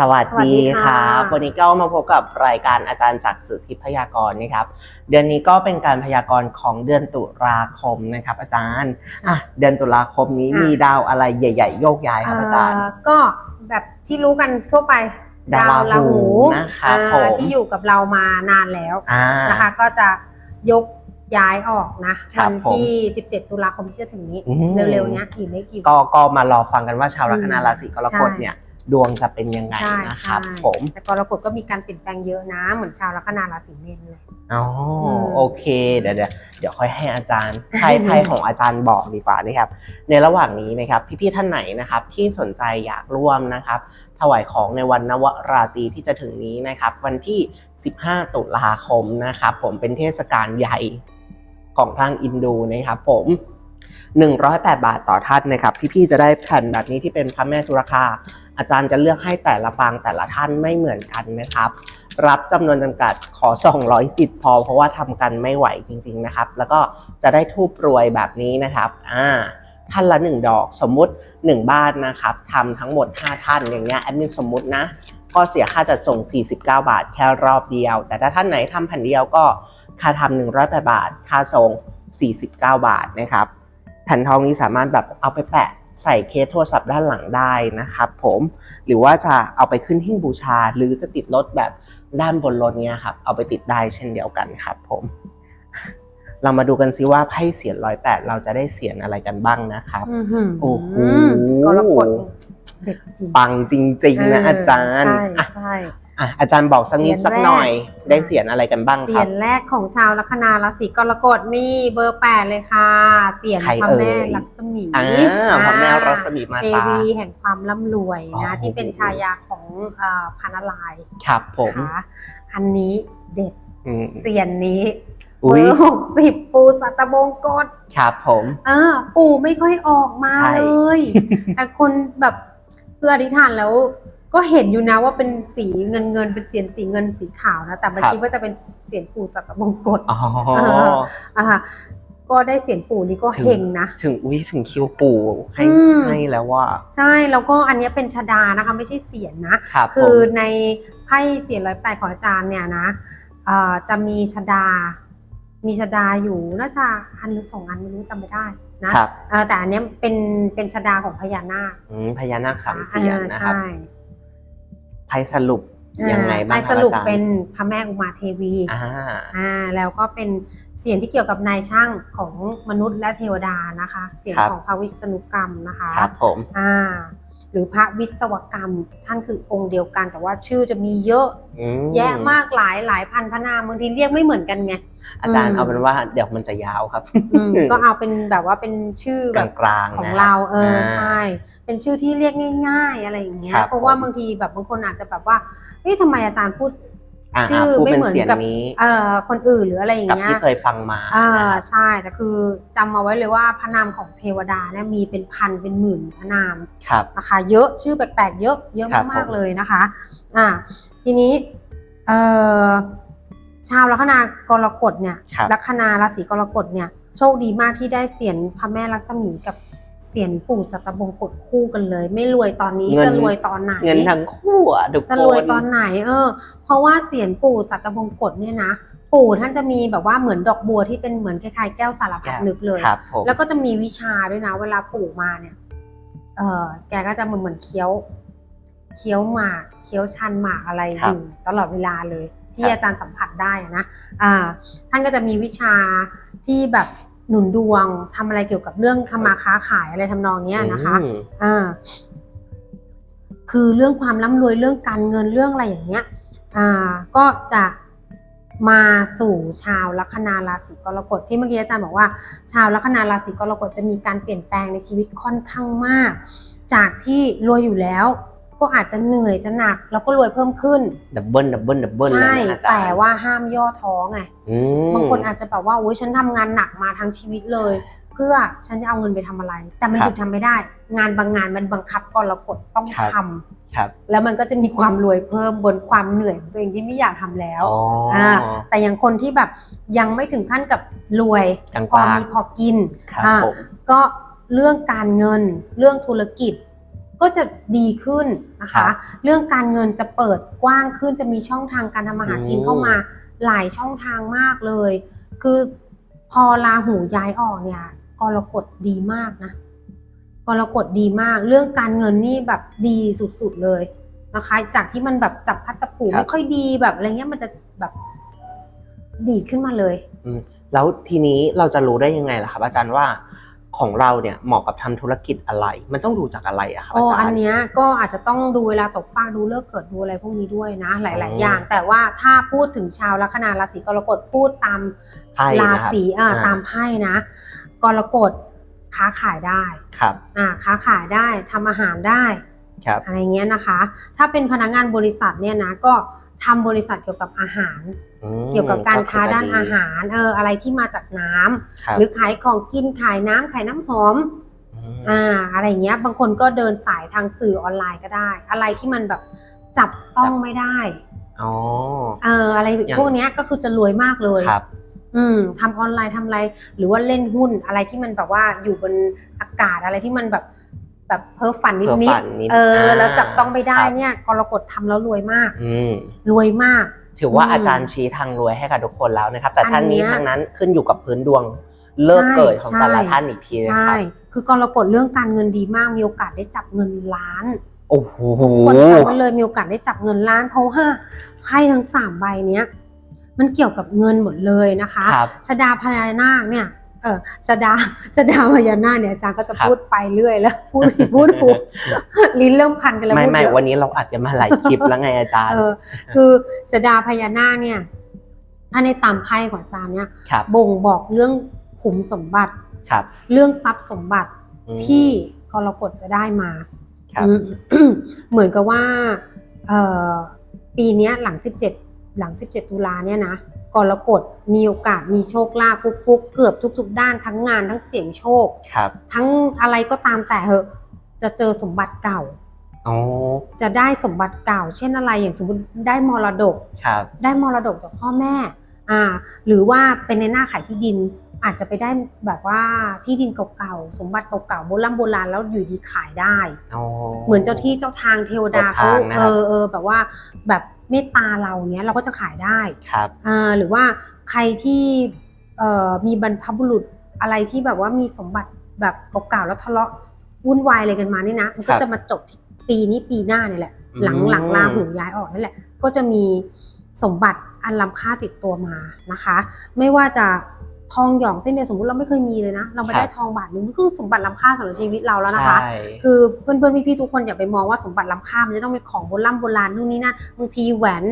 สวัสสวัสดีดีคค่ะรับ วันนี้ก็มาพบกับรายการอาจารย์จากสื่อทิพยากรนะครับ เดือนนี้ก็เป็นการพยากรณ์ของเดือนตุลาคมนะครับ อาจารย์อะเดือนตุลาคมนี้อะมีดาวอะไรใหญ่ ๆ โยกย้ายครับอาจารย์เอ่อก็แบบที่รู้กันทั่วไปดาวราหูหูนะครับอ่าผมที่อยู่กับเรามานานแล้วอ่านะคะ ก็จะยกย้ายออกนะครัวับนที่ 17 ตุลาคมที่จะถึงนี้อืมเร็วๆเนี้ยอีกไม่กี่ก็ก็มารอฟังกันว่าชาวลัคนาราศีกรกฎใช่เนี่ย ดวงจะเป็นยังไงใช่นะครับใช่ผมแต่กรกฎก็มีการเปลี่ยนแปลงเยอะนะ เหมือนชาวลัคนาราศีเมษเลย อ๋ออม โอเคเดี๋ยวเดี๋ยวเดี๋ยวค่อยให้อาจารย์ไพ่ไพ่ของอาจารย์บอกดีกว่านะครับ ในระหว่างนี้นะครับพี่ๆท่านไหนนะครับที่สนใจอยากร่วมนะครับ ถวายของในวันนวราตรีที่จะถึงนี้นะครับ วันที่ 15 ตุลาคมนะครับ ผมเป็นเทศกาลใหญ่ของทางอินโดูนะครับ ผม 108 บาทต่อท่านนะครับ พี่ๆจะได้แผ่นแบบนี้ที่เป็นพระแม่สุรคาอาจารย์จะเลือกให้แต่ละปางแต่ละท่านไม่เหมือนกันนะครับ รับจำนวนจำกัดขอ 200สิทธิ์พอ เพราะว่าทำกันไม่ไหวจริง ๆนะครับ แล้วก็จะได้ทูบรวยแบบนี้นะครับอ่าท่านละ 1 ดอกสมมุติ 1 บ้านนะครับทำทั้งหมด 5 ท่านอย่างเงี้ยแอดมินสมมุตินะก็เสียค่าจัดส่ง 49 บาท แค่รอบเดียว แต่ถ้าท่านไหนทำแผ่นเดียวก็ค่าทำ108บาท ค่าส่ง 49 บาทนะครับแผ่นทองนี้สามารถแบบเอาไปแปะ ใส่เคสโทรศัพท์ด้านหลังได้นะครับผมหรือว่าจะเอาไปขึ้นหิ้งบูชา หรือจะติดรถแบบด้านบนรถเนี้ยครับเอาไปติดได้เช่นเดียวกันครับผมเรามาดูกันซิว่าไพ่เสียนร้อยแปดเราจะได้เสียนอะไรกันบ้างนะครับอื้อหือโอ้โหกรกฎเด็ดจริงปังจริงๆนะเอาจารย์ใช่อะใช่ อะอาจารย์บอกสักนิดเสียนสักหน่อย แรก ได้เสียนอะไรกันบ้างเสีครัยบนแรกของชาวลัคนาราศีกรกฎนี่เบอร์แปดเลยค่ะ เสียนใครพระเอ่แม่ยลักษมีอ่าพระแม่รัศมีมาเทตา วีแห่งความร่ำรวยอ๋นะอ ที่เป็นชายาของเอ่อพานารายณ์ครับผมนะคะอันนี้เด็ดอืมเสียนนี้เบอุ้อยร์หกสิบปูสัตบงกฎ ครับผม อ่าปู่ไม่ค่อยออกมาใช่เลย แต่คนแบบคืออธิษฐานแล้ว ก็เห็นอยู่นะว่าเป็นสีเงินเงินเป็นเสียนสีเงินสีขาวนะแต่ไม่คิดว่าจะเป็นเสียนปู่สัตบงกฎอ๋อเอออ่าก็ได้เสียนปู่นี่ก็ถึงเฮงนะ ถึงอุ้ยถึงคิวปู่ให้อืมให้แล้วว่า ใช่แล้วก็อันเนี้ยเป็นชดานะคะไม่ใช่เสียนนะครับคือผมในไพ่เสียนร้อยแปดของอาจารย์เนี่ยนะเอ่อจะมีชดา มีชดาอยู่น่าจะอันหรือสองอันไม่รู้จำไม่ได้นะครับเอ่อแต่อันเนี้ยเป็นเป็นชดาของพญานาคอืมพญานาคสามเสียนอ่านะครับใช่ ไพ่สรุปยังไงบ้างอ่คสรับรุปอาจารย์เป็นพระแม่อุมาเทวีอ่าอ่าแล้วก็เป็นเสียงที่เกี่ยวกับนายช่างของมนุษย์และเทวดานะคะ เสียงของพระวิษณุกรรมนะคะครับผมอ่า หรือพระวิศวกรรม ท่านคือองค์เดียวกัน แต่ว่าชื่อจะมีเยอะอืมแยะมากหลายหลายพันพระนามบางทีเรียกไม่เหมือนกันไงอาจารย์อืมเอาเป็นว่าเดี๋ยวมันจะยาวครับอืมก็เอาเป็นแบบว่าเป็นชื่อกแบบลางๆของนะคบเราเอออ่าใช่ เป็นชื่อที่เรียกง่าย ๆ อะไรอย่างเงี้ยครับเพราะว่าผมบางทีแบบบางคนอาจจะแบบว่าเฮ้ยทำไมอาจารย์พูดอ่าชื่อพูดไม่เป็นเหมือนเสียงกับนี้เอ่อคนอื่นหรืออะไรอย่างกับเงี้ยที่เคยฟังมาอ่านะครับใช่แต่คือจำมาไว้เลยว่าพระนามของเทวดาเนี่ยมีเป็นพันเป็นหมื่นพระนามครับนะคะเยอะชื่อแปลกๆ เยอะเยอะครับมากผมๆเลยนะคะอ่าทีนี้เอ่อชาวลัคนากรกฎเนี่ยครับลัคนาราศีกรกฎเนี่ยโชคดีมากที่ได้เสียนพระแม่ลักษมีกับ เสียนปู่สัตบงกฎคู่กันเลย ไม่รวยตอนนี้จะรวยตอนไหน เงินทั้งคู่อะทุกคนจะรวยตอนไหน เออ เพราะว่าเสียนปู่สัตบงกฎเนี่ยนะ ปู่ท่านจะมีแบบว่าเหมือนดอกบัวที่เป็นเหมือนคล้ายๆแก้วสารพัดนึกเลย ครับผมแล้วก็จะมีวิชาด้วยนะ เวลาปู่มาเนี่ย เออแกก็จะเหมือนเหมือนเคี้ยว เคี้ยวหมาก เคี้ยวชันหมากอะไรอยู่ตลอดเวลาเลย ที่อาจารย์สัมผัสได้อะนะ อ่า ท่านก็จะมีวิชาที่แบบ หนุนดวงทำอะไรเกี่ยวกับเรื่องทำมาค้าขายอะไรทำนองเนี้ยนะคะอืมอ่าคือเรื่องความร่ำรวยเรื่องการเงินเรื่องอะไรอย่างเงี้ยอ่าก็จะมาสู่ชาวลัคนาราศีกรกฎที่เมื่อกี้อาจารย์บอกว่า ชาวลัคนาราศีกรกฎจะมีการเปลี่ยนแปลงในชีวิตค่อนข้างมาก จากที่รวยอยู่แล้ว ก็อาจจะเหนื่อยจะหนัก แล้วก็รวยเพิ่มขึ้นดับเบิลดับเบิลดับเบิลเลยใช่นะอาจารย์แต่ว่าห้ามย่อท้อไงอืมบางคนอาจจะแบบว่าโอ้ยฉันทำงานหนักมาทั้งชีวิตเลย เพื่อฉันจะเอาเงินไปทำอะไร แต่มันครับหยุดทำไม่ได้ งานบางงานมันบังคับกรกฎต้องครับทำครับแล้วมันก็จะมีความรวยเพิ่มบนความเหนื่อยของตัวเองที่ไม่อยากทำแล้วอ๋ออาแต่อย่างคนที่แบบยังไม่ถึงขั้นกับรวยกลางพอๆมีพอกินครับอ่าผมก็เรื่องการเงินเรื่องธุรกิจ ก็จะดีขึ้นนะครัคะบเรื่องการเงินจะเปิดกว้างขึ้นจะมีช่องทางการทำมาหากินอืมเข้ามาหลายช่องทางมากเลย คือพอราหูย้ายออกเนี่ยกรกฎดีมากนะกรกฎดีมาก เรื่องการเงินนี่แบบดีสุดๆเลยนะคะ จากที่มันแบบจับพัดจับผูครับไม่ค่อยดีแบบอะไรเงี้ยมันจะแบบดีดขึ้นมาเลยแล้วทีนี้เราจะรู้ได้ยังไงล่ะครับ อาจารย์ว่า ของเราเนี่ยเหมาะกับทำธุรกิจอะไร มันต้องดูจากอะไรอะครับอ๋ออาจารอันย์เนี้ยก็อาจจะต้องดูเวลาตกฟากดูเลิกเกิดดูอะไรพวกนี้ด้วยนะ หลายอ๋อๆออย่าง แต่ว่าถ้าพูดถึงชาวลัคนาราศีกรกฎพูดตามไพ่รานะครับศีอ่าอ่าตามไพ่นะกรกฎค้าขายได้ครับอ่าค้าขายได้ทำอาหารได้ครับอะไรเงี้ยนะคะ ถ้าเป็นพนักงานบริษัทเนี่ยนะก็ทำบริษัทเกี่ยวกับอาหารอืม เกี่ยวกับการค้าจะด้านอาหารเอออะไรที่มาจากน้ำครับหรือขายของกินขายน้ำขายน้ำหอมมอ่าอะไรเงี้ยบางคนก็เดินสายทางสื่อออนไลน์ก็ได้ อะไรที่มันแบบจับต้องไม่ได้อ๋อเอออะไรอย่างพวกเนี้ยก็คือจะรวยมากเลยครับ อืมทำออนไลน์ทำอะไร หรือว่าเล่นหุ้นอะไรที่มันแบบว่าอยู่บนอากาศอะไรที่มันแบบแบบเพ้อฝันนิดเพ้อนิฝัดนนิดเอออ่าแล้วจับต้องไม่ได้ครับเนี่ยกรกฎทำแล้วรวยมากอืมรวยมาก ถือว่าอืมอาจารย์ชี้ทางรวยให้กับทุกคนแล้วนะครับ แต่อันทางนี้เนี้ยทางนั้นขึ้นอยู่กับพื้นดวงเลิกเกิดของใช่แต่ละท่านอีกทีนะใช่ครับคือกรกฎเรื่องการเงินดีมากมีโอกาสได้จับเงินล้านโอ้โหคนจำไว้เลยมีโอกาสได้จับเงินล้านเพราะว่าไพ่ทั้งสามใบเนี้ยมันเกี่ยวกับเงินหมดเลยนะคะครับชดาพญานาคเนี่ย เออชดาชดาพญานาคเนี่ยอาจารย์ก็จะครับพูดไปเรื่อยแล้ว พูดผิดพูดถูกลิ้นเริ่มพันกันแล้วไม่พูดไม่เยอะวันนี้เราอัดกันมาหลายคลิปแล้วไงอาจารย์เออคือชดาพญานาคเนี่ย ถ้าในตามไพ่ของอาจารย์เนี่ยครับบ่งบอกเรื่องขุมสมบัติครับ เรื่องทรัพย์สมบัติอืมที่กรกฎจะได้มาครับอืมเหมือนกับว่าเอ่อปีเนี้ยหลัง 17 หลัง 17 ตุลาเนี่ยนะ กรกฎมีโอกาสมีโชคลาภฟุกๆ เกือบทุก ๆ ด้านทั้งงานทั้งเสี่ยงโชค ครับ ทั้งอะไรก็ตามแต่เหอะจะเจอสมบัติเก่า อ๋อ จะได้สมบัติเก่า เช่นอะไรอย่างสมมติได้มรดก ครับ ได้มรดกจากพ่อแม่อ่าหรือว่าเป็นในหน้าขายที่ดินอาจจะไปได้แบบว่าที่ดินเก่าๆสมบัติเก่าๆโบราณโบราณแล้วอยู่ดีขายได้ อ๋อ เหมือนเจ้าที่เจ้าทางเทวดาเจ้าเขาทางนะเอครับอเออแบบว่าแบบ เมตตาเราเนี้ยเราก็จะขายได้ครับอ่าหรือว่าใครที่เอ่อมีบรรพบุรุษอะไรที่แบบว่ามีสมบัติแบบเก่าๆแล้วทะเลาะวุ่นวายอะไรกันมานี่นะมันก็ครับจะมาจบที่ปีนี้ปีหน้าเนี่ยแหละอืมหลังหลังลาหูย้ายออกนั่นแหละ ก็จะมีสมบัติอันล้ำค่าติดตัวมานะคะ ไม่ว่าจะ ทองหยองเส้นเดียวสมมติเราไม่เคยมีเลยนะ เราไปได้ทองบาทหนึงมันคือสมบัติล้ำค่าสำหรับชีวิตเราแล้วนะคะใช่คือเพื่อนๆพี่ๆทุกคนอย่าไปมองว่าสมบัติล้ำค่ามันจะต้องเป็นของโบราณโบราณนู่นนี่นั่นบางทีแหวน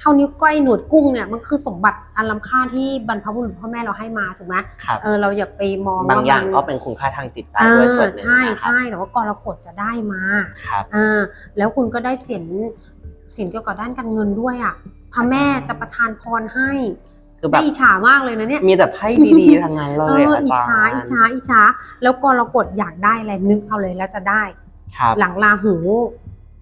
เท่านิ้วก้อยหนวดกุ้งเนี่ยมันคือสมบัติอันล้ำค่าที่บรรพบุรุษพ่อแม่เราให้มาถูกไหมครับเออเราอย่าไปมองบางว่าอย่างมันก็เป็นคุณค่าทางจิตใจเอด้วยอส่วนหนึ่งใช่นะครับใช่แต่ว่ากรกฎจะได้มาครับอ่าแล้วคุณก็ได้เสียงเสียงเกี่ยวกับด้านการเงินด้วยอะพระแม่จะประทานพรให้ คือแบบไม่อิจฉามากเลยนะเนี่ย มีแต่ไพ่ดีๆทั้งนั้นเลเอยออาอิจจารย์ฉาอิจฉาอิจฉาแล้วกรกฎอยากได้อะไรนึกเอาเลยแล้วจะได้ครับหลังลาหู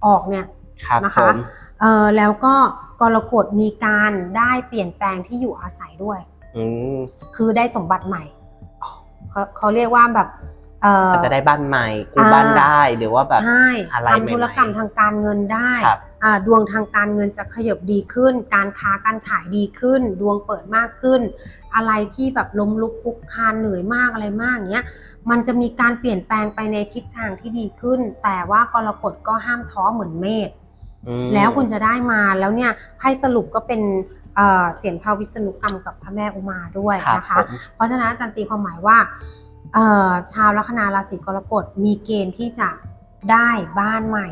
ออกเนี่ยครับนะคะผมเออแล้วก็กรกฎมีการได้เปลี่ยนแปลงที่อยู่อาศัยด้วยอืมคือได้สมบัติใหม่เขาเขาเรียกว่าแบบเอออาจจะได้บ้านใหม่กู้อ่าบ้านได้หรือว่าแบบใช่อะไรทำธุรกรรมใหม่ๆทางการเงินได้ครับอ่า ดวงทางการเงินจะขยับดีขึ้น การค้าการขายดีขึ้น ดวงเปิดมากขึ้น อะไรที่แบบล้มลุกคลุกคลานเหนื่อยมากอะไรมากเงี้ยมันจะมีการเปลี่ยนแปลงไปในทิศทางที่ดีขึ้น แต่ว่ากรกฎก็ห้ามท้อเหมือนเมษอืมแล้วคุณจะได้มาแล้วเนี่ยให้สรุปก็เป็นเอ่อเสียงพาวิษณุกรรมกับพระแม่อุมาด้วยรับนะคะผมเพราะฉะนั้นอาจารย์ตีความหมายว่าเอ่อชาวลัคนาราศีกรกฎมีเกณฑ์ที่จะได้บ้านใหม่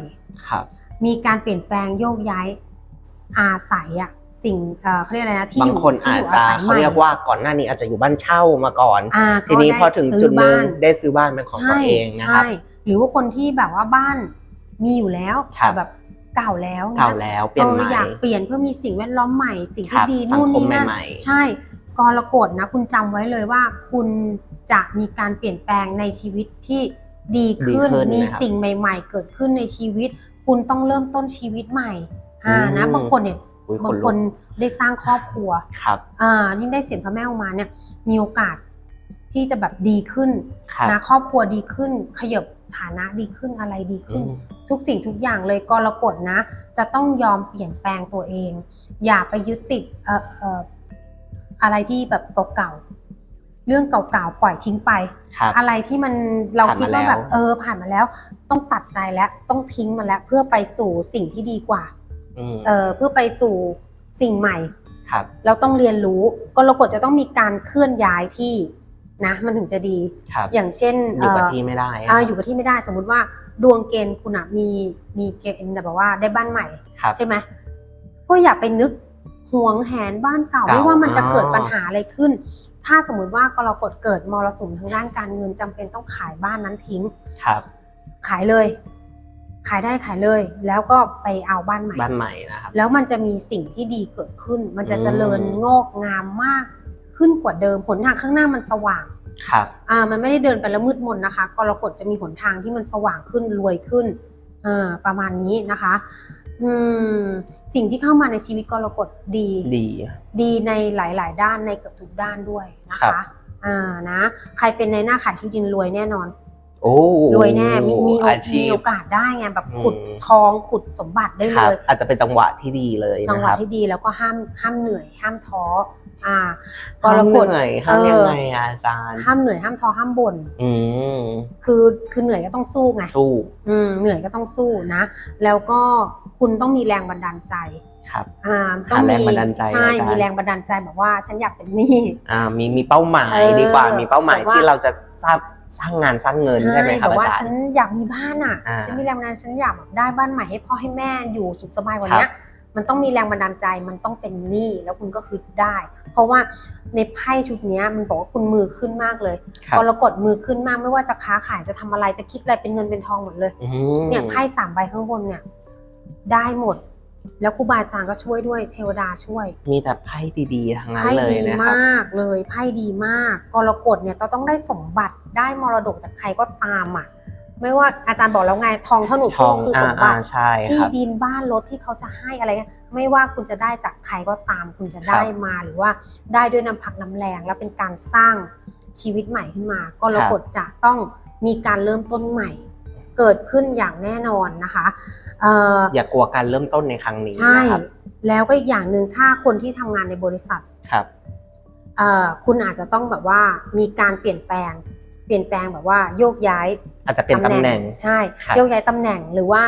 ครับ มีการเปลี่ยนแปลงโยกย้ายอาศัยอะสิ่งเอ่อเขาเรียกอะไรนะที่บาองยู่คนที่อาอจยู่อาจะศัยเขาใหม่ เรียกว่าก่อนหน้านี้อาจจะอยู่บ้านเช่ามาก่อน อ่าทีนี้ก็พอถึงซื้จุดหนึ่งบ้าได้ซื้อบ้านเป็นของตัวเองนะคใช่รับหรือว่าคนที่แบบว่าบ้านมีอยู่แล้วครับ แต่แบบเก่าแล้วนี่ยเก่าแล้วเปลี่ยนออใหม่ อยากเปลี่ยนเพื่อมีสิ่งแวดล้อมใหม่สิ่งครัที่บดีสังนู่นคมนี่นั่นใหม่ๆ ใช่กรกฎนะคุณจำไว้เลยว่า คุณจะมีการเปลี่ยนแปลงในชีวิตที่ดีขึ้นดีขึ้นมีนะครับ สิ่งใหม่ ๆ เกิดขึ้นในชีวิต คุณต้องเริ่มต้นชีวิตใหม่อ่าอืมนะบางคนเนี่ยอุ๊ยบางลุกคนได้สร้างครอบครัวครับอ่ายิ่งได้เสียงพระแม่อุมาเนี่ยมีโอกาสที่จะแบบดีขึ้นครับนะครอบครัวดีขึ้น ขยับฐานะดีขึ้นอะไรดีขึ้นอืมทุกสิ่งทุกอย่างเลยกรกฎนะ จะต้องยอมเปลี่ยนแปลงตัวเอง อย่าไปยึดติดเอ่อเอ่ออะไรที่แบบเก่าๆ เรื่องเก่าๆปล่อยทิ้งไป ครับ อะไรที่มันเราผ่านมาคิดว่าแบบแล้ว เออผ่านมาแล้ว ต้องตัดใจแล้วต้องทิ้งมันแล้ว เพื่อไปสู่สิ่งที่ดีกว่า อืมเออเพื่อไปสู่สิ่งใหม่ ครับ เราต้องเรียนรู้กรกฎจะต้องมีการเคลื่อนย้ายที่นะ มันถึงจะดี ครับอย่างเช่นอยู่กับเที่ไม่ได้อ่าอยู่กับที่ไม่ได้สมมุติว่าดวงเกณฑ์คุณอะมีมีเกณฑ์แบบว่าได้บ้านใหม่ ครับ ใช่ไหมก็อย่าไปนึก หวงแหนบ้านเก่าเก่า ไม่ว่ามันจะอ๋อเกิดปัญหาอะไรขึ้น ถ้าสมมติว่ากรกฎเกิดมรสุมทางด้านการเงินจำเป็นต้องขายบ้านนั้นทิ้ง ครับ ขายเลย ขายได้ขายเลย แล้วก็ไปเอาบ้านใหม่บ้านใหม่นะครับแล้วมันจะมีสิ่งที่ดีเกิดขึ้น มันจะอืมเจริญงอกงามมากขึ้นกว่าเดิมผลทางข้างหน้ามันสว่างครับอ่ามันไม่ได้เดินไปแล้วมืดมนนะคะกรกฎจะมีหนทางที่มันสว่างขึ้นรวยขึ้นอ่าประมาณนี้นะคะ อืมสิ่งที่เข้ามาในชีวิตกรกฎดีดี ดีในหลาย ๆ ด้านในเกือบทุกด้านด้วยนะครัคะบ อ่านะ ใครเป็นในหน้าขายที่ดินรวยแน่นอน โอ้รวยแน่มีมีโออาชีมีพ โอกาสได้ไงแบบอืมขุดทองขุดสมบัติได้คเลรับย อาจจะเป็นจังหวะที่ดีเลยจังหนะวะครับที่ดีแล้วก็ห้ามห้ามเหนื่อย ห้ามท้ออ่ากห้ารมกฎเหนื่อยห้ามเออ ยังไงอะอาจารย์ ห้ามเหนื่อยห้ามท้อห้ามบ่นอืมคือคือเหนื่อยก็ต้องสู้ไงสู้ อืมเหนื่อยก็ต้องสู้นะ แล้วก็ คุณต้องมีแรงบันดาลใจครับอ่าต้องหาแรมีงบันดาลใจใช่อาจารย์มีแรงบันดาลใจแบบว่าฉันอยากเป็นหนี้อ่ามีมีเป้าหมายเออดีกว่ามีเป้าหมายแบบว่าที่เราจะสร้างสร้างงานสร้างเงินใช่ไหมคแบรับบว่าอาจารฉันย์อยากมีบ้านอะอ่าฉันมีแรงบันดาลใจฉันอยากแบบได้บ้านใหม่ให้พ่อให้แม่อยู่สุขสบายกว่าเนี้ยมันต้องมีแรงบันดาลใจมันต้องเป็นหนี้แล้วคุณก็คือได้ เพราะว่าในไพ่ชุดเนี้ยมันบอกว่าคุณมือขึ้นมากเลยครับกรกฎมือขึ้นมากไม่ว่าจะค้าขายจะทำอะไรจะคิดอะไรเป็นเงินเป็นทองหมดเลยอืมเนี่ยไพ่สามใบข้างบนเนี่ย ได้หมด แล้วครูบาอาจารย์ก็ช่วยด้วยเทวดาช่วยมีแต่ไพ่ดีๆทั้งนั้นไพ่เลยดีนะครับมากเลยไพ่ดีมากกรกฎเนี่ยต้องได้สมบัติได้มรดกจากใครก็ตามอะ ไม่ว่าอาจารย์บอกแล้วไงทองเท่าหนูทพูอดงคืออ่าสมบัอ่าติ ใช่ที่ครับ ดินบ้านรถที่เขาจะให้อะไรเงี้ยไม่ว่าคุณจะได้จากใครก็ตาม คุณจะได้ครับมาหรือว่าได้ด้วยน้ำพักน้ำแรงแล้วเป็นการสร้างชีวิตใหม่ขึ้นมากรกฎจะต้องมีการเริ่มต้นใหม่ เกิดขึ้นอย่างแน่นอนนะคะเอ่ออย่ากลัวการเริ่มต้นในครั้งนี้ใช่นะครับแล้วก็อีกอย่างหนึ่งถ้าคนที่ทำงานในบริษัทครับ เอ่อคุณอาจจะต้องแบบว่ามีการเปลี่ยนแปลง เปลี่ยนแปลงแบบว่าโยกย้าย อาจจะเป็นตำแหน่ง ใช่ครับ โยกย้ายตำแหน่งหรือว่า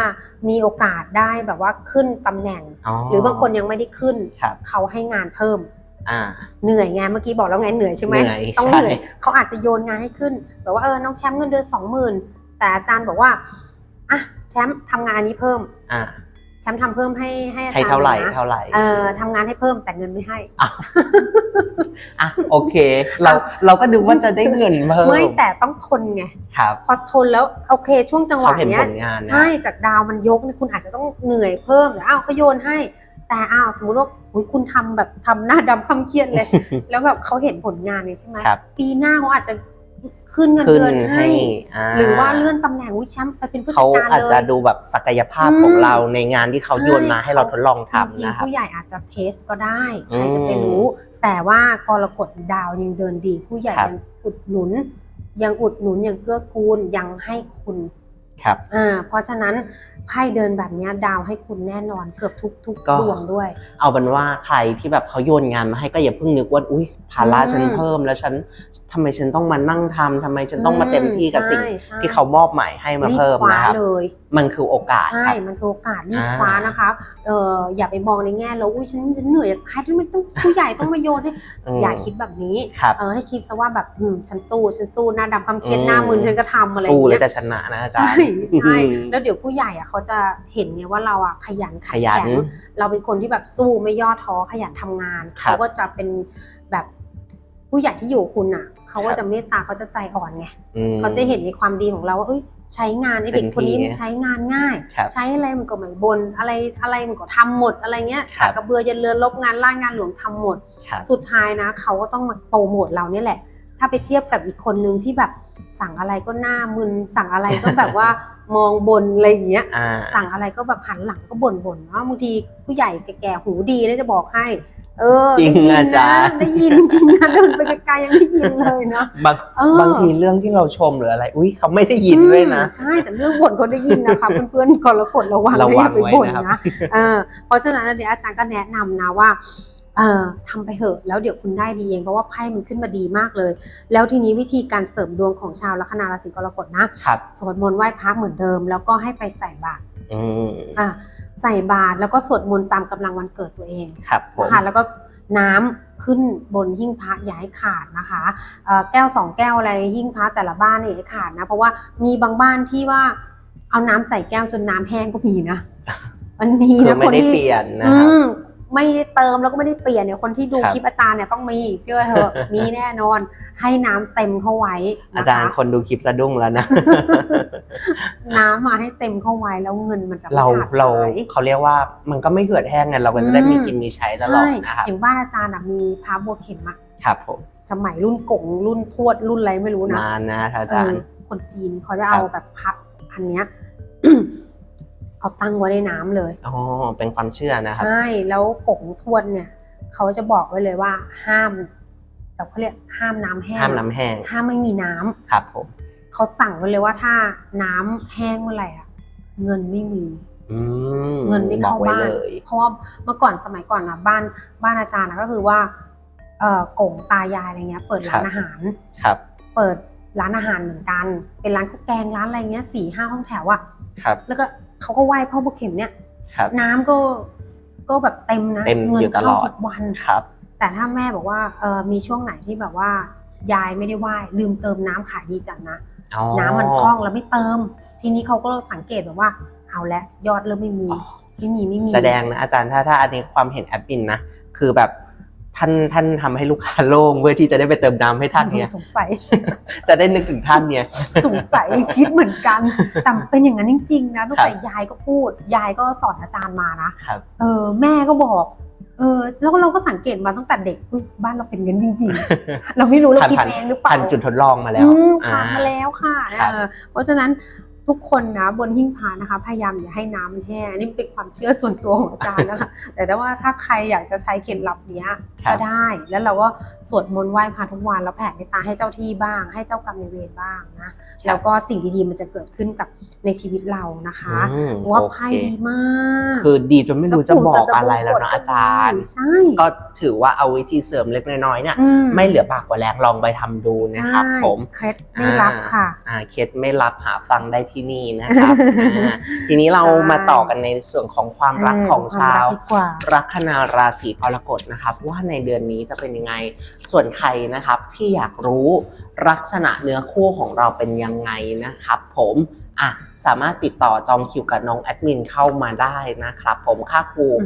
มีโอกาสได้แบบว่าขึ้นตำแหน่ง หรือบางคนยังไม่ได้ขึ้นครับเขาให้งานเพิ่ม อ่า เหนื่อยไงเมื่อกี้บอกแล้วไงเหนื่อยใช่ไหมเหนื่อยต้องใช่เหนื่อยเขาอาจจะโยนงานให้ขึ้นแบบว่าเออน้องแชมป์เงินเดือนสองหมื่น แต่อาจารย์บอกว่าอะแชมป์ทำงานอันนี้เพิ่มอ่าแชมป์ทำเพิ่มให้ให้อาจารย์ให้เท่าไหร่น่อยนะเท่าไหร่เออทำงานให้เพิ่มแต่เงินไม่ให้อะโอเค เราเราก็ดูว่าจะได้เงินเพิ่มไม่แต่ต้องทนไงครับพอทนแล้วโอเคช่วงจังหวะเขาเห็นเนี้ผยลงานนะใช่จากดาวมันยกนี่คุณอาจจะต้องเหนื่อยเพิ่มหรืออ้าวเขาโยนให้ แต่อ้าวสมมติว่าอุ๊ยคุณทำแบบทำหน้าดำคำเครียดเลย แล้วแบบเขาเห็นผลงานนี่ใช่ไหมครับปีหน้าเขาอาจจะ ขึ้นเงินขึ้นเดือนให้ ให้หรือว่าเลื่อนตำแหน่งวิแชมป์ไปเป็นผู้จัเขาดการอาจเลจะยดูแบบศักยภาพอืมของเราในงานที่เขาใช่ โยนมาให้เราทดลองจริงทำนะครับๆผู้ใหญ่อาจจะเทสก็ได้อืมใครจะไปรู้ แต่ว่ากรกฎดาวยังเดินดี ผู้ใหญ่ครับ ยังอุดหนุน ยังอุดหนุนยังเกื้อกูลยังให้คุณ ครับอ่าเพราะฉะนั้นไพ่เดินแบบเนี้ยดาวให้คุณแน่นอนเกือบทุกทุกก็ดวงด้วย เอาเป็นว่าใครที่แบบเขาโยนงานมาให้ก็อย่าเพิ่งนึกว่าอุ้ยภาระอืมฉันเพิ่มแล้วฉันทำไมฉันต้องมานั่งทำทำไมฉันต้องมาเต็มที่กับสิ่งใช่ใช่ที่เขามอบหมายให้มารีบเพิ่มคว้านะครับเลย มันคือโอกาสใช่ครับมันคือโอกาสรีบอ่าคว้านะคะเอออย่าไปมองในแง่แล้วอุ้ยฉันฉันเหนื่อยให้ทำไมต้องผู้ใหญ่ต้องมาโยนให้มอย่าคิดแบบนี้ครับเออให้คิดซะว่าแบบอืมฉันสู้ฉันสู้หน้าดำคำเครียดอืมหน้ามึนฉันก็ทำอะไรอสู้ย่างแล้วเงี้ยจะชนะนะอาจารใช่ย์ใช่อืมแล้วเดี๋ยวผู้ใหญ่อะเขาจะเห็นไงว่าเราอะขยันขขันยันแข็งเราเป็นคนที่แบบสู้ไม่ย่อท้อขยันทำงานครับเขาก็จะเป็นแบบผู้ใหญ่ที่อยู่กับคุณอะ เขาก็ครับจะเมตตาเขาจะใจอ่อนไงอืมเขาจะเห็นในความดีของเราว่าเอ้ยใช้งานไอ้เด็กเต็มที่คนนี้มันใช้งานง่ายครับใช้อะไรมันก็ไม่บนอะไรอะไรมันก็ทำหมดอะไรเงี้ยครับสากกระเบือยันเรือลบงานล่างานหลวงทำหมดครับสุดท้ายนะ เขาก็ต้องมาโปรโมทเราเนี่ยแหละ ถ้าไปเทียบกับอีกคนนึงที่แบบสั่งอะไรก็หน้ามึนสั่งอะไรก็แบบว่ามองบนอะไรอย่างเงี้ยอ่าสั่งอะไรก็แบบหันหลังก็บ่นบ่นๆเนาะบางทีผู้ใหญ่แก่ๆหูดีนะจะบอกให้ เอเออจริงได้ยินอาจานะรย์ได้ยินจริงนะเดินไปไกลๆยังได้ยินเลยนะบางเออบางทีเรื่องที่เราชมหรืออะไร อุ้ยเขาไม่ได้ยินด้วยนะอืมใช่แต่เรื่องบ่นเขาได้ยินนะคะเพื่อนๆกรกฎระวังระวังไม่อย่าไปบ่นไว้นะครับนะเออเพราะฉะนั้นเดี๋ยวอาจารย์ก็แนะนำนะว่าเอ่อทำไปเถอะแล้วเดี๋ยวคุณได้ดีเองเพราะว่าไพ่มันขึ้นมาดีมากเลย แล้วทีนี้วิธีการเสริมดวงของชาวลัคนาราศีกรกฎนะครับสวดมนต์ไหว้พระเหมือนเดิม แล้วก็ให้ไปใส่บาตร อืมอะใส่บาตรแล้วก็สวดมนต์ตามกำลังวันเกิดตัวเองครับผมนะคะแล้วก็น้ำขึ้นบนหิ้งพระอย่าให้ขาดนะคะเอ่อแก้วสองแก้วอะไรหิ้งพระแต่ละบ้านเนี่ยอย่าให้ขาดนะ เพราะว่ามีบางบ้านที่ว่าเอาน้ำใส่แก้วจนน้ำแห้งก็มีนะ มันมีคือนะไม่คนได้ที่เปลี่ยนนะครับอืม ไม่ได้เติมแล้วก็ไม่ได้เปลี่ยนเนี่ยคนที่ดูครับคลิปอาจารย์เนี่ยต้องมีเชื่อเถอะ มีแน่นอนให้น้ำเต็มเข้าไว้อานะจารย์คะคนดูคลิปสะดุ้งแล้วนะ น้ำมาให้เต็มเข้าไว้แล้วเงินมันจะไม่เราขาดเราสายเขาเรียกว่ามันก็ไม่เกิดแห้งไงเราก็จะได้อืมมีกินมีใช้ตลอดใช่นะครับอย่างบ้านอาจารย์อะมีพระบัวเข็มอะครับผมสมัยรุ่นกงรุ่นทวดรุ่นอะไรไม่รู้นะนานนะอาจารย์เออคนจีนเขาจะเอาครับแบบพระอันเนี้ย เอาตั้งไว้ในน้ำเลยอ๋อเป็นความเชื่อนะครับใช่แล้วกงทวดเนี่ยเขาจะบอกไว้เลยว่าห้ามแบบเขาเรียกห้ามน้ำแห้งห้ามน้ำแห้งห้ามไม่มีน้ำครับผมเขาสั่งไว้เลยว่าถ้าน้ำแห้งเมื่อไหร่อะเงินไม่มีอืมเงินไม่เข้าบอกไว้บ้านเลยเพราะว่าเมื่อก่อนสมัยก่อนนะบ้านบ้านอาจารย์นะก็คือว่าเอ่อกงตายายอะไรเงี้ย เปิดร้านอาหารครับ เปิดร้านอาหารเหมือนกัน เป็นร้านข้าวแกงร้านอะไรเงี้ยสี่ห้าห้องแถวอะครับ แล้วก็ เขาก็ไหว้พ่อบุกเข็มเนี่ยครับ น้ำก็ก็แบบเต็มนะเต็มเงิอยู่ตลเข้าอด ทุกวัน ครับ แต่ถ้าแม่บอกว่าเออมีช่วงไหนที่แบบว่ายายไม่ได้ไหว้ลืมเติมน้ำขายดีจังนะ อ๋อน้ำมันคล่องแล้วไม่เติม ทีนี้เขาก็สังเกตแบบว่า เอาละยอดเริ่มไม่มีอ๋อไม่มีไม่มี แสดงนะอาจารย์ถ้าถ้าอันนี้ความเห็นแอดมินนะ คือแบบ ท่านท่านทำให้ลูกค้าโล่งเพื่อที่จะได้ไปเติมน้ำให้ท่านเนี่ยสงสัย จะได้นึกถึงท่านเนี่ยสงสัยคิดเหมือนกันแต่เป็นอย่างนั้นจริงๆนะตั้งแต่ครับยายก็พูด ยายก็สอนอาจารย์มานะครับเออแม่ก็บอกเออแล้วเราก็สังเกตมาตั้งแต่เด็กอุ๊ยบ้านเราเป็นงั้นจริง ๆ เราไม่รู้เราผ่านคิดผ่านเองหรือเปล่าผ่านจุดทดลองมาแล้วอืมอ่ผ่านมาแล้วค่ะครับเออเพราะฉะนั้น ทุกคนนะบนหิ้งพระนะคะ พยายามอย่าให้น้ำมันแห้งอันนี่เป็นความเชื่อส่วนตัวของอาจารย์นะคะ แต่ถ้าว่าถ้าใครอยากจะใช้เคล็ดลับเนี้ยครับก็ได้ แล้วเราก็สวดมนต์ไหว้พระทุกวันแล้วแผ่เมตตาให้เจ้าที่บ้าง ให้เจ้ากรรมนายเวรบ้างนะแล้วก็สิ่งดีๆมันจะเกิดขึ้นกับในชีวิตเรานะคะอืมเพราะว่าโอไพ่เคดีมาก คือดีจนไม่รู้จะปู่บอกสัตอะไรแล้วนะบงกฎอาจารย์ใช่ก็ถือว่าเอาวิธีเสริมเล็กน้อยๆเนี่ยอืไม่เหลือปากกว่าแรงลองไปทำดูนะครับใช่ผมเคล็ดไม่รับค่ะอ่าเคสไม่รับหาฟังได้ที่นี่นะครับอ่าทีนี้เราใช่มาต่อกันในส่วนของความรักของชาวเออความรักดีกว่า ลัคนาราศีกรกฎนะครับว่าในเดือนนี้จะเป็นยังไงส่วนใครนะครับที่อยากรู้ลักษณะเนื้อคู่ของเราเป็นยังไงนะครับ ผมอะ สามารถติดต่อจองคิวกับน้องแอดมินเข้ามาได้นะครับ ผมค่าครูอื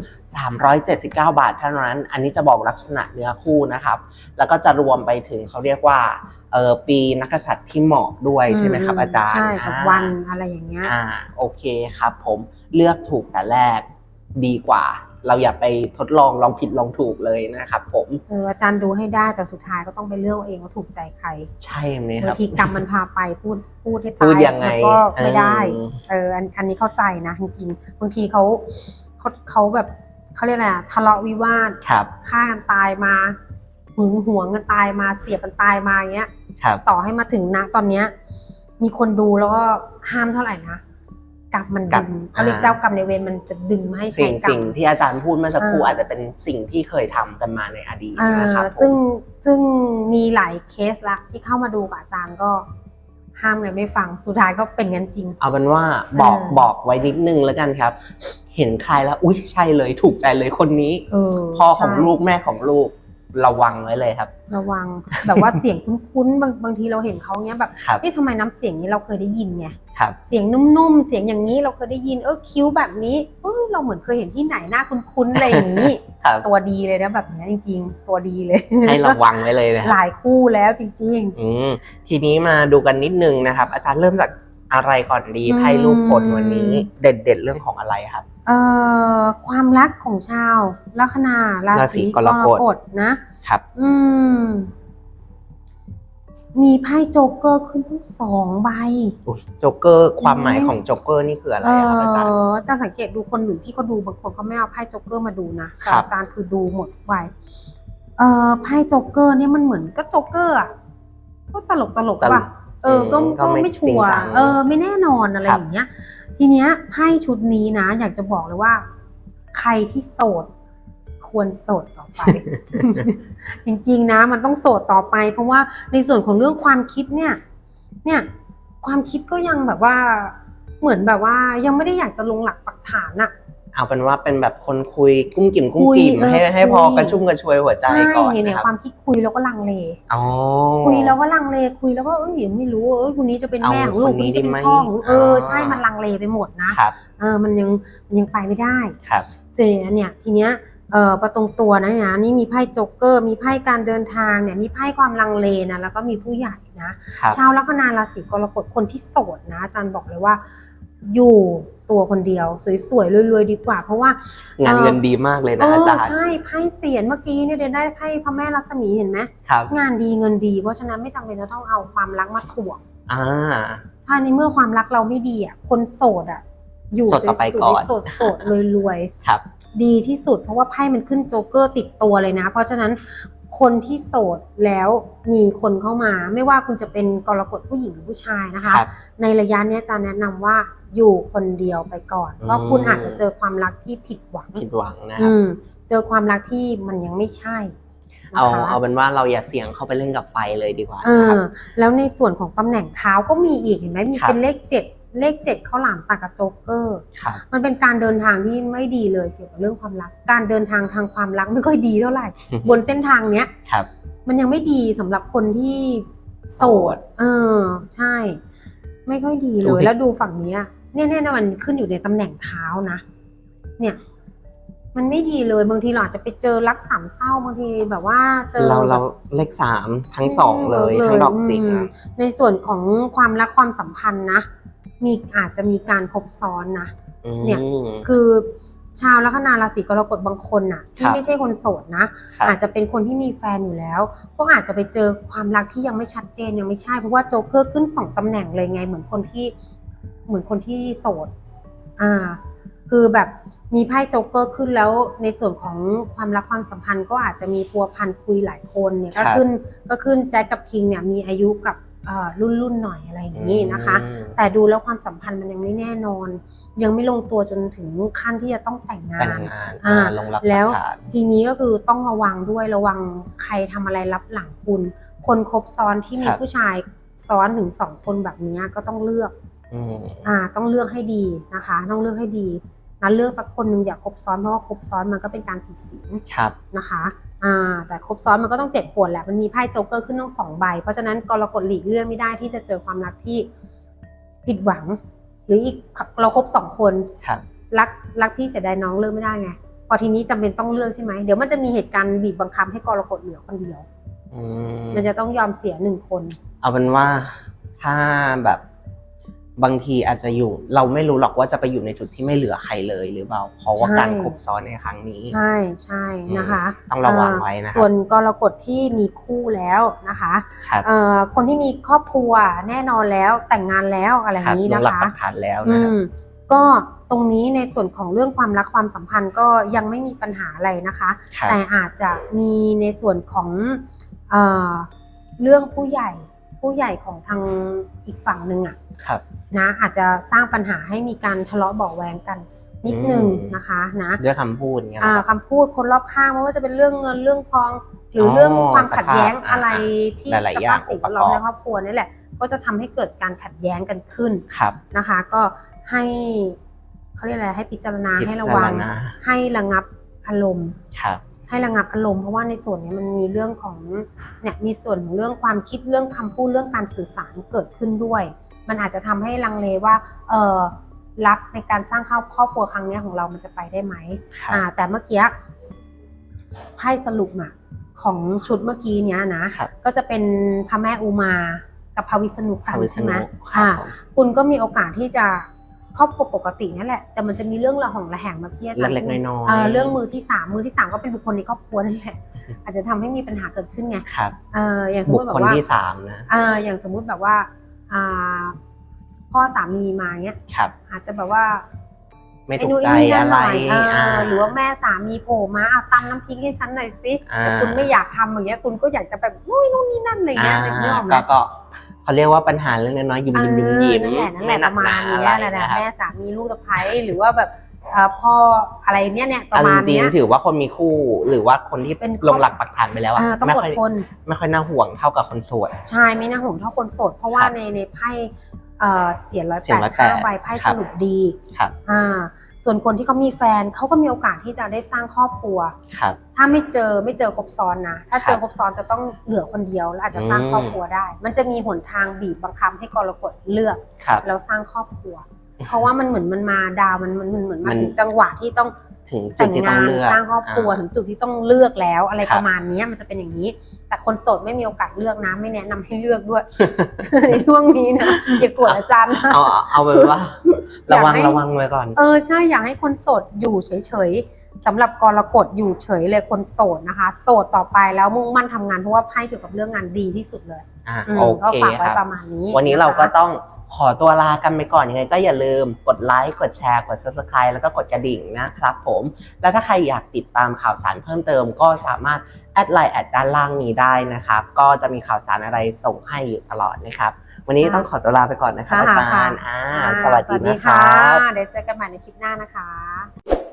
ม379 บาทเท่านั้น อันนี้จะบอกลักษณะเนื้อคู่นะครับ แล้วก็จะรวมไปถึงเขาเรียกว่าเออปีนักกษัตริย์ที่เหมาะด้วยใช่ไหมครับอาจารย์ใช่กับอ่าวันอะไรอย่างเงี้ยอ่าโอเคครับ ผมเลือกถูกแต่แรกดีกว่า เราอย่าไปทดลองลองผิดลองถูกเลยนะครับผมเอออาจารย์ดูให้ได้แต่สุดท้ายก็ต้องไปเลือกเอาเองว่าถูกใจใคร ใช่ไหมคบารังบทีกรรมมันพาไปพูดพูดให้พูตาดยยังไงมันก็ไม่ได้เออเอออันอันนี้เข้าใจนะจริงๆบางทีเขาเขาเขาแบบเขาเรียกอะไรอะทะเลาะวิวาทครับฆ่ากันตายมาหึงหวงกันตายมาเสียบกันตายมาอย่างเงี้ยครับต่อให้มาถึงณตอนเนี้ยมีคนดูแล้วก็ห้ามเท่าไหร่นะ กรรมมันกรดึรมงเขาเรียกอ่าเจ้ากรรมในายเวรมันจะดึงมาให้ใช้สิ่งกรรสิ่มงที่อาจารย์พูดเมื่อสักครู่อ่าอาจจะเป็นสิ่งที่เคยทำกันมาในอดีตอ่านะครับผมซึ่งซึ่งมีหลายเคสละที่เข้ามาดูกับอาจารย์ก็ห้ามไงไม่ฟังสุดท้ายก็เป็นงั้นจริง เอาเป็นว่าบอกเออบอกไว้นิดนึงแล้วกันครับ เห็นใครแล้ว อุ้ยใช่เลยถูกใจเลยคนนี้เออพ่อของใช่ลูกแม่ของลูก ระวังไว้เลยครับ ระวังแบบว่าเสียงคุ้นๆบางบางทีเราเห็นเขาเนี้ยแบบครับเอ๊ะทำไมน้ำเสียงนี้เราเคยได้ยินไงครับเสียงนุ่มๆเสียงอย่างนี้เราเคยได้ยินเออคิ้วแบบนี้เออเราเหมือนเคยเห็นที่ไหนหน้าคุ้นๆอะไรอย่างนี้ครับตัวดีเลยนะแบบเนี้ยจริง ๆ ตัวดีเลยให้ระวังไว้เลยนะคหรับลายคู่แล้วจริงอืมทีนี้มาดูกันนิดนึงนะครับ อาจารย์เริ่มจากอะไรก่อนดีอืมไพ่รูปคนวันนี้ เด่นเด่นๆเรื่องของอะไรครับๆเอ่อความรักของชาวลัคนาราราศีศีกรกฎฎนะ ครับ อืม มีไพ่โจ๊กเกอร์ขึ้นทั้งสองใบ อุ๊ยโจ๊กเกอร์ความหมายของโจ๊กเกอร์นี่คืออะไรเออะครับอาจารย์ ออาจารย์สังเกตดูคนอื่นที่เขาดูบางคนเขาไม่เอาไพ่โจ๊กเกอร์มาดูนะแต่ครับอาจารย์คือดูหมดทุกใบเอ่อไพ่โจ๊กเกอร์เนี่ยมันเหมือนก็โจ๊กเกอร์อะก็ตลกตลกๆป่ะเออก็อืมก็ไม่ชัวร์จริงจังเออ ไม่แน่นอนอะไรครับ อย่างเงี้ย ทีเนี้ยไพ่ชุดนี้นะ อยากจะบอกเลยว่า ใครที่โสด ควรโสดต่อไป จริงๆนะ มันต้องโสดต่อไป เพราะว่าในส่วนของเรื่องความคิดเนี่ย เนี่ย ความคิดก็ยังแบบว่า เหมือนแบบว่ายังไม่ได้อยากจะลงหลักปักฐานอะเอาเป็นว่าเป็นแบบคนคุยกุ้มกิ่มกุ้มคุยกิ่มเออให้ให้คุยพอกระชุ่มกระชวยหัวใจใช่ก่อนเนี่ยเนี่นะยครับความคิดคุยแล้วก็ลังเลอ๋อคุยแล้วก็ลังเลคุยแล้วก็เอ้ยไม่รู้ว่าเอ้ยคนนี้จะเป็นแม่ของลูกเอาคคนนนี้นี้จะเป็นดีไหมพ่อของลูกเอออ๋อใช่มันลังเลไปหมดนะครับเออมันยังมันยังไปไม่ได้ครับเจเนี่ยทีเนี้ย เอ่อประตรงตัวนะเนี่ยนี่มีไพ่โจ๊กเกอร์ มีไพ่การเดินทางเนี่ยมีไพ่ความลังเลนะแล้วก็มีผู้ใหญ่นะครับ ชาวลัคนาราศีกรกฎคนที่โสดนะอาจารย์บอกเลยว่า อยู่ตัวคนเดียว สวยๆรวยๆดีกว่า เพราะว่างานเงินดีมากเลยเอนะอาอจารย์ ใช่ไพ่เสียนเมื่อกี้เนี่ยเดนได้ไพ่พระแม่รัศมีเห็นไหมครับ งานดีเงินดี เพราะฉะนั้นไม่จำเป็นจะต้องเอาความรักมาถ่วง อ่า ถ้าในเมื่อความรักเราไม่ดีอะ คนโสดอะ อยู่โสดต่อไปก่อนโสดโสดๆรวยๆครับ ดีที่สุดเพราะว่าไพ่มันขึ้นโจ๊กเกอร์ติดตัวเลยนะ เพราะฉะนั้นคนที่โสดแล้วมีคนเข้ามา ไม่ว่าคุณจะเป็นกรกฎผู้หญิงหรือผู้ชายนะคะครับในระยะเนี้ยจะแนะนำว่าอยู่คนเดียวไปก่อนเพราะคุณอาจจะเจอความรักที่ผิดหวังผิดหวังนะครับอืมเจอความรักที่มันยังไม่ใช่นะเอาคะเอาเป็นว่าเราอย่าเสี่ยงเข้าไปเล่นกับไฟเลยดีกว่าเอนะครับอแล้วในส่วนของตำแหน่งเท้าก็มีอีกเห็นไหมมีครับเป็นเลขเจ็ด เลขเจ็ดข้าวหลามตัดกับโจ๊กเกอร์ ครับมันเป็นการเดินทางที่ไม่ดีเลยเกี่ยวกับเรื่องความรัก การเดินทางทางความรักไม่ค่อยดีเท่าไหร่ บนเส้นทางเนี้ย ครับ มันยังไม่ดีสำหรับคนที่โสโสดดเออ ใช่ ไม่ค่อยดีเลดูยดิแล้วดูฝั่งเนี้ยเนี่ยเนี่ยนะมันขึ้นอยู่ในตำแหน่งเท้านะ เนี่ย มันไม่ดีเลยบางทีเราอาจจะไปเจอรักสามเศร้าบางทีแบบว่าเจอเราแบเราบเลขสามทั้งสองเลยไม่ทั้งดอกมสิงห์นะในส่วนของความรักความสัมพันธ์นะ มีอาจจะมีการคบซ้อนนะ เนี่ยอืมคือชาวลัคนาราศีกรกฎบางคนน่ะ ที่ครับไม่ใช่คนโสดนะครับอาจจะเป็นคนที่มีแฟนอยู่แล้ว ก็อาจจะไปเจอความรักที่ยังไม่ชัดเจนยังไม่ใช่เพราะว่าโจ๊กเกอร์ขึ้นสองตำแหน่งเลยไง เหมือนคนที่เหมือนคนที่โสด อ่า คือแบบมีไพ่โจ๊กเกอร์ขึ้นแล้วในส่วนของความรักความสัมพันธ์ก็อาจจะมีพัวพันคุยหลายคนเนี่ยก็ครับขึ้นก็ขึ้นแจ็คกับคิงเนี่ยมีอายุกับเอ่อ รุ่นรุ่นๆหน่อยอะไรอย่างนี้นะคะอืมแต่ดูแล้วความสัมพันธ์มันยังไม่แน่นอน ยังไม่ลงตัวจนถึงขั้นที่จะต้องแต่งงาแต่งนงานอ่าอ่าลงรักแล้วปักฐานทีนี้ก็คือต้องระวังด้วยระวังใครทำอะไรรับหลังคุณ คนคบซ้อนที่มีผู้ชายซ้อนถึงสองคนแบบนี้ก็ต้องเลือกอืมอ่าต้องเลือกให้ดีนะคะ ต้องเลือกให้ดีนั้นเลือกสักคนหนึ่งอย่าคบซ้อนเพราะว่าคบซ้อนมันก็เป็นการผิดศีลครับนะคะ อ่าแต่ครบซ้อนมันก็ต้องเจ็บปวดแหละ มันมีไพ่โจ๊กเกอร์ขึ้นต้องสองใบ เพราะฉะนั้นกรกฎหลีกเลี่ยงไม่ได้ที่จะเจอความรักที่ผิดหวัง หรืออีกเราครบสองคนครับรักรักพี่เสียดายน้องเลิกไม่ได้ไง พอทีนี้จำเป็นต้องเลือกใช่ไหมเดี๋ยวมันจะมีเหตุการณ์บีบบังคับให้กรกฎเหลือคนเดียวอืมมันจะต้องยอมเสียหนึ่งคน เอาเป็นว่าถ้าแบบ บางทีอาจจะอยู่ เราไม่รู้หรอกว่าจะไปอยู่ในจุดที่ไม่เหลือใครเลยหรือเปล่าเพราะว่าใช่การคบซ้อนในครั้งนี้ ใช่ใช่นะคะต้องระวังไว้นะคส่รัวบนกรกฎที่มีคู่แล้วนะคะครับเอ่อคนที่มีครอบครัวแน่นอนแล้วแต่งงานแล้วอะไรอครัย่างนี้ลนะงหลักคะปักฐานแล้วอืนะครับมก็ตรงนี้ในส่วนของเรื่องความรักความสัมพันธ์ก็ยังไม่มีปัญหาอะไรนะคะครับแต่อาจจะมีในส่วนของเอ่อเรื่องผู้ใหญ่ ผู้ใหญ่ของทางอีกฝั่งหนึ่งอะครับ นะอาจจะสร้างปัญหาให้มีการทะเลาะเบาะแวงกัน นิดนึงอืมนะคะนะด้วยคำพูดเงี้ยอ่านะครับคำพูดคนรอบข้างไม่ว่าจะเป็นเรื่องเงินเรื่องทอง หรือออเรื่องความขัดแย้งสภาพอะไรที่หลายๆสอย่าภางพสิ่งแวดล้อมองค์ในประกอบครอบครัวนี่แหละ ก็จะทำให้เกิดการขัดแย้งกันขึ้นครับนะคะ ก็ให้เขาเรียกอะไรให้พิจารณาพิให้จารณาระวังให้ระงับอารมณ์ครับ ให้ระงับอารมณ์เพราะว่าในส่วนนี้มันมีเรื่องของเนี่ยมีส่วนของเรื่องความคิดเรื่องคำพูดเรื่องการสื่อสารเกิดขึ้นด้วย มันอาจจะทำให้ลังเลว่าเออรักในการสร้างครอบครอบครัวครั้งเนี้ยของเรามันจะไปได้ไหมครับอ่า แต่เมื่อกี้ไพ่สรุปอะของชุดเมื่อกี้เนี้ยนะครับก็จะเป็นพระแม่อุมากับพระวิษณุพกัระนวิษใช่ณุไหมครัอ่าบผมคุณก็มีโอกาสที่จะ ครอบครัวปกตินั่นแหละ แต่มันจะมีเรื่องระหองระแหงแบบที่อาจารย์เล็กๆพูดน้อยๆเออเรื่องมือที่สามมือที่สามก็เป็นบุคคลในครอบครัวนั่นแหละอาจจะทำให้มีปัญหาเกิดขึ้นไงครับเอออย่างสมมบุคติแบคลบว่าที่สามนะเอออย่างสมมุติแบบว่าอ่าพ่อสามีมาเงี้ยครับอาจจะแบบว่าไม่ถูไอ้กนู่นใจไอ้นี่นั่อะนหไรน่อยเอออ่าหรือว่าแม่สามีโผล่มาเอาตำน้ำพริกให้ฉันหน่อยสิอ่าแต่คุณไม่อยากทำอย่างเงี้ยคุณก็อยากจะแบบนู่นนู่นนี่นั่นอะไรเงี้ยนึกออกไหมก็ก็ เขาเรียกว่าปัญหาเรื่องน้อยๆยิ้มยิ้มยิ้มยิ้มเออนั่นแหละนั่นแหละไม่หปนักระหมานาณอะไรเนี้ยแหละนะครับแม่สามีลูกสะใภ้หรือว่าแบบเอ่อพ่ออะไรเนี้ยเนี่ยประเอามาณจริงเนี้ยๆถือว่าคนมีคู่หรือว่าคนที่เป็นลงหลักปักฐานไปแล้วอะเออต้องไม่อค่ดอยทนไม่ค่อยน่าห่วงเท่ากับคนโสดใช่ไม่น่าห่วงเท่าคนโสดเพราะว่าครับในในไพ่เอ่อเสียร้อยเสีแปยดร้อยแปห้าดใบไพ่ครัสบรุปดีครับอ่า ส่วนคนที่เขามีแฟนเขาก็มีโอกาสที่จะได้สร้างครอบครัว ครับ ถ้าไม่เจอไม่เจอครบซ้อนนะ ถ้าเจอครับครบซ้อนจะต้องเหลือคนเดียวแล้วอาจจะสร้างอืมครอบครัวได้ มันจะมีหนทางบีบบังคับให้กรกฎเลือกครับ แล้วสร้างครอบครัว เพราะว่ามันเหมือนมันมาดาวมันมันมันเหมือนมามันถึงจังหวะที่ต้อง ถึงจุแต่ดงที่ต้องงานเลือกสร้างครอบครัวถึงจุดที่ต้องเลือกแล้วอะไรครับประมาณเนี้ยมันจะเป็นอย่างนี้ แต่คนโสดไม่มีโอกาสเลือกนะไม่แนะนำให้เลือกด้วย ในช่วงนี้นะอย่ากดอาจารย์นะ เอาเอาเอาเป็นว่า อยากระวังให้ ระวังไว้ก่อน เออใช่อยากให้คนโสดอยู่เฉยๆสำหรับกรกฎอยู่เฉยเลยคนโสดนะคะ โสดต่อไปแล้วมุ่งมั่นทำงานเพราะว่าไพ่เกี่ยวกับเรื่องงานดีที่สุดเลยอะอืมโอก็เคฝากไว้ครับ ประมาณนี้วันนี้เราก็ะคะ ต้อง ขอตัวลากันไปก่อนยังไง ก็อย่าลืมกดไลค์กดแชร์ กด subscribe แล้วก็กดกระดิ่งนะครับผม แล้วถ้าใครอยากติดตามข่าวสารเพิ่มเติม ก็สามารถแอดไลน์แอดด้านล่างนี้ได้นะครับ ก็จะมีข่าวสารอะไรส่งให้อยู่ตลอดนะครับ วันนี้ต้องขอตัวลาไปก่อนนะครับค่ะอาจารย์ค่ะอ่าอ่าสวัสดีนะครับ เดี๋ยวเจอกันใหม่ในคลิปหน้านะคะ